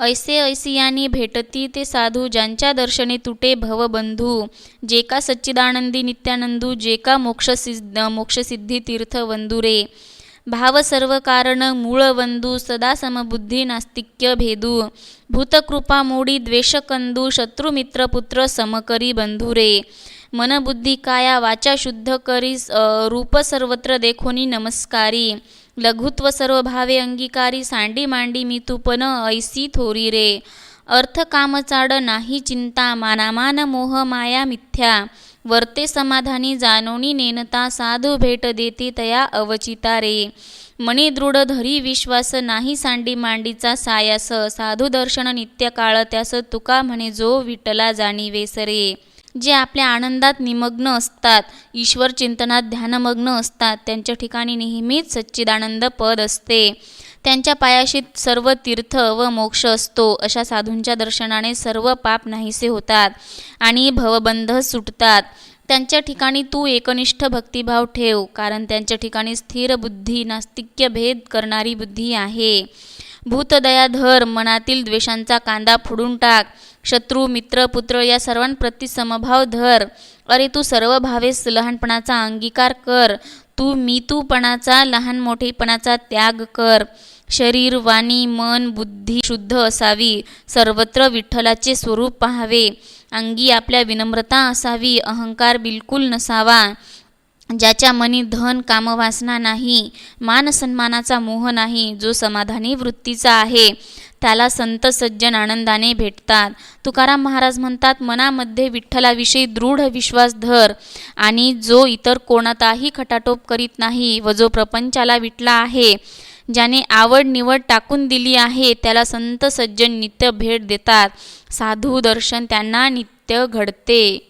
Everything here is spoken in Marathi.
ऐसे ऐसियानी भेटती ते साधू ज्यांच्या दर्शने तुटे भवबंधू जे का सच्चिदानंदी नित्यानंदू जे का मोक्षसिद्ध मोक्षसिद्धी तीर्थ वंदुरे भाव सर्व कारण मूळ वंदू सदा समबुद्धी नास्तिक्य भेदू. भूतकृपा मोडी द्वेषकंदू शत्रुमित्र पुत्र समकरी बंधुरे. मनबुद्धी काया वाचा शुद्ध करी रूप सर्वत्र देखोनी नमस्कारी. लघुत्व सर्व भावे अंगीकारी सांडी मांडी मी तुपन ऐसी थोरी रे. अर्थ काम चाड नाही चिंता मानामान मोह माया मिथ्या. वर्ते समाधानी जानोनी नेनता साधू भेट देते तया अवचिता रे. मणी दृढ धरी विश्वास नाही सांडी मांडीचा सायास. साधू दर्शन नित्य काळ त्यास तुका म्हणे जो विटला जाणीवेस रे. जे आपल्या आनंदात निमग्न असतात ईश्वर चिंतनात ध्यानमग्न असतात त्यांच्या ठिकाणी नेहमीच सच्चिदानंद पद असते. त्यांच्या पायाशी सर्व तीर्थ व मोक्ष असतो अशा साधूंच्या दर्शनाने सर्व पाप नाहीसे होतात आणि भवबंध सुटतात. त्यांच्या ठिकाणी तू एकनिष्ठ भक्तिभाव ठेव कारण त्यांच्या ठिकाणी स्थिर बुद्धी नास्तिक्य भेद करणारी बुद्धी आहे. भूतदया धर मनातील द्वेषांचा कांदा फोडून टाक. शत्रू मित्र पुत्र या सर्वांप्रती समभाव धर. अरे तू सर्व भावेस लहानपणाचा अंगीकार कर. तू मी तूपणाचा लहान मोठेपणाचा त्याग कर. शरीर वाणी मन बुद्धी शुद्ध असावी. सर्वत्र विठ्ठलाचे स्वरूप पाहावे. अंगी आपल्या विनम्रता असावी. अहंकार बिलकुल नसावा. ज्याच्या मनी धन कामवासना नाही मान सन्मानाचा मोह नाही जो समाधानी वृत्तीचा आहे त्याला संत सज्जन आनंदाने भेटतात. तुकाराम महाराज म्हणतात मनामध्ये विठ्ठलाविषयी दृढ विश्वास धर आणि जो इतर कोणताही खटाटोप करीत नाही व जो प्रपंचाला विटला आहे ज्याने आवड निवड टाकून दिली आहे त्याला संत सज्जन नित्य भेट देतात. साधू दर्शन त्यांना नित्य घडते.